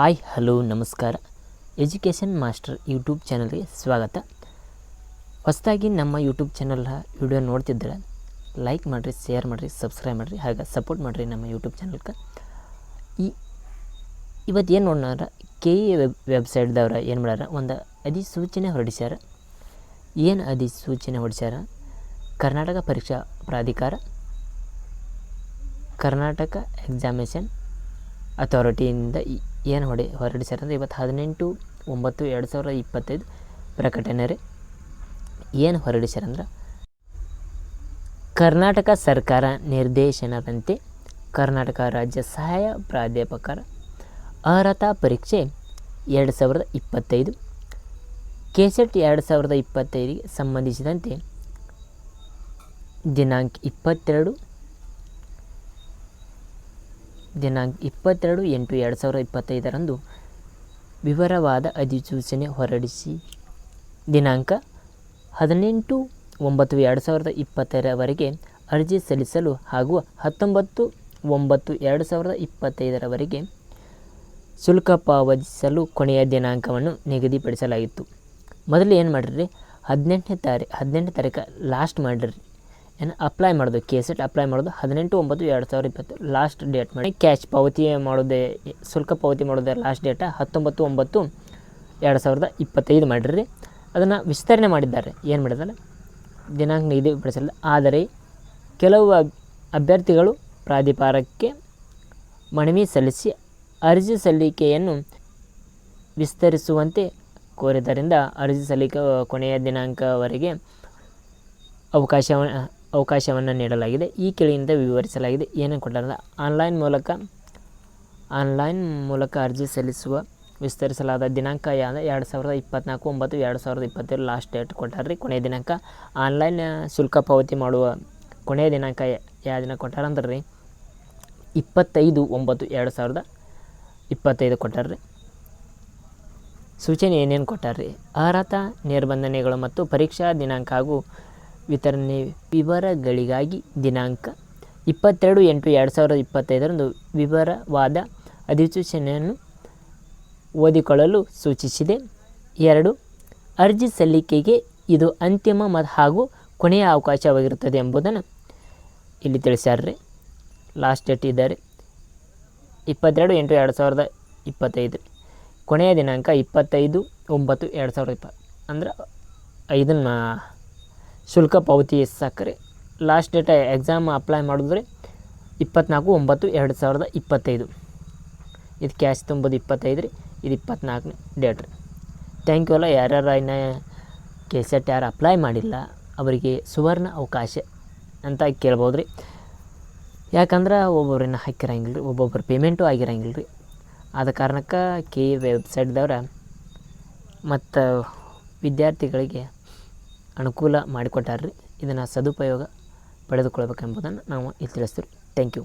Hi, hello, ನಮಸ್ಕಾರ. Education master YouTube ಚಾನಲ್ಗೆ ಸ್ವಾಗತ. ಹೊಸದಾಗಿ ನಮ್ಮ ಯೂಟ್ಯೂಬ್ ಚಾನಲ್ ವಿಡಿಯೋ ನೋಡ್ತಿದ್ರೆ ಲೈಕ್ ಮಾಡಿರಿ, ಶೇರ್ ಮಾಡಿರಿ, ಸಬ್ಸ್ಕ್ರೈಬ್ ಮಾಡಿರಿ, ಹಾಗೆ ಸಪೋರ್ಟ್ ಮಾಡಿರಿ ನಮ್ಮ ಯೂಟ್ಯೂಬ್ ಚಾನಲ್ಗೆ. ಈ ಇವತ್ತು ಏನು ನೋಡೋಣ ಕೆ ಇ ವೆಬ್ ವೆಬ್ಸೈಟ್ದವ್ರ ಏನು ಮಾಡ್ಯಾರ, ಒಂದು ಅಧಿಸೂಚನೆ ಹೊರಡಿಸ್ಯಾರ. ಏನು ಅಧಿಸೂಚನೆ ಹೊರಡಿಸ್ಯಾರ? ಕರ್ನಾಟಕ ಪರೀಕ್ಷಾ ಪ್ರಾಧಿಕಾರ, ಕರ್ನಾಟಕ ಎಕ್ಸಾಮಿನೇಷನ್ ಅಥಾರಿಟಿಯಿಂದ ಈ- ಏನು ಹೊಡೆ ಹೊರಡಿಸ್ಯಾರ ಅಂದ್ರೆ ಇವತ್ತು ಹದಿನೆಂಟು, ಒಂಬತ್ತು, ಎರಡು ಸಾವಿರದ ಇಪ್ಪತ್ತೈದು ಪ್ರಕಟಣೆ ರೀ. ಏನು ಹೊರಡಿಸ್ಯಾರ ಅಂದ್ರೆ? ಕರ್ನಾಟಕ ಸರ್ಕಾರ ನಿರ್ದೇಶನದಂತೆ ಕರ್ನಾಟಕ ರಾಜ್ಯ ಸಹಾಯ ಪ್ರಾಧ್ಯಾಪಕರ ಅರ್ಹತಾ ಪರೀಕ್ಷೆ ಎರಡು ಸಾವಿರದ ಇಪ್ಪತ್ತೈದು, ಕೆಸೆಟ್ ಎರಡು ಸಾವಿರದ ಇಪ್ಪತ್ತೈದಿಗೆ ಸಂಬಂಧಿಸಿದಂತೆ ದಿನಾಂಕ ಇಪ್ಪತ್ತೆರಡು ದಿನಾಂಕ ಇಪ್ಪತ್ತೆರಡು ಎಂಟು ಎರಡು ಸಾವಿರದ ಇಪ್ಪತ್ತೈದರಂದು ವಿವರವಾದ ಅಧಿಸೂಚನೆ ಹೊರಡಿಸಿ. ದಿನಾಂಕ ಹದಿನೆಂಟು ಒಂಬತ್ತು ಎರಡು ಸಾವಿರದ ಇಪ್ಪತ್ತರವರೆಗೆ ಅರ್ಜಿ ಸಲ್ಲಿಸಲು ಹಾಗೂ ಹತ್ತೊಂಬತ್ತು ಒಂಬತ್ತು ಎರಡು ಸಾವಿರದ ಇಪ್ಪತ್ತೈದರವರೆಗೆ ಶುಲ್ಕ ಪಾವತಿಸಲು ಕೊನೆಯ ದಿನಾಂಕವನ್ನು ನಿಗದಿಪಡಿಸಲಾಗಿತ್ತು. ಮೊದಲು ಏನು ಮಾಡಿರಿ ಹದಿನೆಂಟನೇ ತಾರೀ, ಹದಿನೆಂಟನೇ ತಾರೀಕು ಲಾಸ್ಟ್ ಮಾಡಿರಿ ಏನು ಅಪ್ಲೈ ಮಾಡೋದು ಕೆ ಸೆಟ್ ಅಪ್ಲೈ ಮಾಡೋದು ಹದಿನೆಂಟು, ಒಂಬತ್ತು, ಎರಡು ಸಾವಿರದ ಇಪ್ಪತ್ತು ಲಾಸ್ಟ್ ಡೇಟ್ ಮಾಡಿ. ಕ್ಯಾಶ್ ಪಾವತಿ ಮಾಡೋದೇ, ಶುಲ್ಕ ಪಾವತಿ ಮಾಡೋದೇ ಲಾಸ್ಟ್ ಡೇಟ ಹತ್ತೊಂಬತ್ತು, ಒಂಬತ್ತು, ಎರಡು ಸಾವಿರದ ಇಪ್ಪತ್ತೈದು ಮಾಡಿರಿ ಅದನ್ನು ವಿಸ್ತರಣೆ ಮಾಡಿದ್ದಾರೆ. ಏನು ಮಾಡಿದ್ದಾರೆ ದಿನಾಂಕ ನಿಗದಿಪಡಿಸಲ್ಲ ಆದರೆ ಕೆಲವು ಅಭ್ಯರ್ಥಿಗಳು ಪ್ರಾಧಿಕಾರಕ್ಕೆ ಮನವಿ ಸಲ್ಲಿಸಿ ಅರ್ಜಿ ಸಲ್ಲಿಕೆಯನ್ನು ವಿಸ್ತರಿಸುವಂತೆ ಕೋರಿದ್ದರಿಂದ ಅರ್ಜಿ ಸಲ್ಲಿಕೆ ಕೊನೆಯ ದಿನಾಂಕವರೆಗೆ ಅವಕಾಶವನ್ನು ಅವಕಾಶವನ್ನು ನೀಡಲಾಗಿದೆ. ಈ ಕೆಳಗಿಂದ ವಿವರಿಸಲಾಗಿದೆ. ಏನೇನು ಕೊಟ್ಟಾರ ಆನ್ಲೈನ್ ಮೂಲಕ ಆನ್ಲೈನ್ ಮೂಲಕ ಅರ್ಜಿ ಸಲ್ಲಿಸುವ, ವಿಸ್ತರಿಸಲಾದ ದಿನಾಂಕ ಯಾವ ಎರಡು ಸಾವಿರದ ಇಪ್ಪತ್ನಾಲ್ಕು, ಒಂಬತ್ತು, ಎರಡು ಸಾವಿರದ ಇಪ್ಪತ್ತೇಳು ಲಾಸ್ಟ್ ಡೇಟ್ ಕೊಟ್ಟಾರ್ರಿ ಕೊನೆಯ ದಿನಾಂಕ. ಆನ್ಲೈನ್ ಶುಲ್ಕ ಪಾವತಿ ಮಾಡುವ ಕೊನೆಯ ದಿನಾಂಕ ಯಾವ ದಿನ ಕೊಟ್ಟಾರಂದ್ರೆ ರೀ ಇಪ್ಪತ್ತೈದು, ಒಂಬತ್ತು, ಎರಡು ಸಾವಿರದ ಇಪ್ಪತ್ತೈದು ಕೊಟ್ಟಾರ್ರಿ. ಸೂಚನೆ ಏನೇನು ಕೊಟ್ಟಾರ್ರಿ? ಅರ್ಹತಾ ನಿರ್ಬಂಧನೆಗಳು ಮತ್ತು ಪರೀಕ್ಷಾ ದಿನಾಂಕ ಹಾಗೂ ವಿತರಣೆ ವಿವರಗಳಿಗಾಗಿ ದಿನಾಂಕ ಇಪ್ಪತ್ತೆರಡು ಎಂಟು ಎರಡು ಸಾವಿರದ ಇಪ್ಪತ್ತೈದರಂದು ವಿವರವಾದ ಅಧಿಸೂಚನೆಯನ್ನು ಓದಿಕೊಳ್ಳಲು ಸೂಚಿಸಿದೆ. ಎರಡು, ಅರ್ಜಿ ಸಲ್ಲಿಕೆಗೆ ಇದು ಅಂತಿಮ ಮತ್ತು ಹಾಗೂ ಕೊನೆಯ ಅವಕಾಶವಾಗಿರುತ್ತದೆ ಎಂಬುದನ್ನು ಇಲ್ಲಿ ತಿಳಿಸ್ಯಾರ್ರಿ. ಲಾಸ್ಟ್ ಡೇಟ್ ಇದ್ದಾರೆ. ಇಪ್ಪತ್ತೆರಡು ಎಂಟು ಎರಡು ಸಾವಿರದ ಇಪ್ಪತ್ತೈದು. ಕೊನೆಯ ದಿನಾಂಕ ಇಪ್ಪತ್ತೈದು ಒಂಬತ್ತು ಎರಡು ಸಾವಿರದ ಇಪ್ಪ ಅಂದ್ರೆ ಇದನ್ನು ಶುಲ್ಕ ಪಾವತಿ ಸಕ್ಕರೆ. ಲಾಸ್ಟ್ ಡೇಟ್ ಎಕ್ಸಾಮ್ ಅಪ್ಲೈ ಮಾಡಿದ್ರೆ ಇಪ್ಪತ್ನಾಲ್ಕು ಒಂಬತ್ತು ಎರಡು ಸಾವಿರದ ಇಪ್ಪತ್ತೈದು. ಇದು ಕ್ಯಾಶ್ ತುಂಬೋದು ಇಪ್ಪತ್ತೈದು ರೀ, ಇದು ಇಪ್ಪತ್ನಾಲ್ಕನೇ ಡೇಟ್ ರೀ. ಥ್ಯಾಂಕ್ ಯು ಅಲ್ಲ, ಯಾರ್ಯಾರು ಇನ್ನು ಕೆ ಸೆಟ್ ಯಾರು ಅಪ್ಲೈ ಮಾಡಿಲ್ಲ, ಅವರಿಗೆ ಸುವರ್ಣ ಅವಕಾಶ ಅಂತ ಕೇಳ್ಬೋದು ರೀ. ಯಾಕಂದ್ರೆ ಒಬ್ಬೊಬ್ರನ್ನ ಹಾಕಿರಂಗಿಲ್ಲ ರೀ, ಒಬ್ಬೊಬ್ರು ಪೇಮೆಂಟು ಆಗಿರಂಗಿಲ್ಲ ರೀ. ಆದ ಕಾರಣಕ್ಕೆ ಕೆ ವೆಬ್ಸೈಟ್ದವ್ರ ಮತ್ತು ವಿದ್ಯಾರ್ಥಿಗಳಿಗೆ ಅನುಕೂಲ ಮಾಡಿಕೊಟ್ಟಾರ್ರಿ. ಇದನ್ನು ಸದುಪಯೋಗ ಪಡೆದುಕೊಳ್ಬೇಕೆಂಬುದನ್ನು ನಾವು ಇಲ್ಲಿ ತಿಳಿಸ್ತೀವಿ. Thank you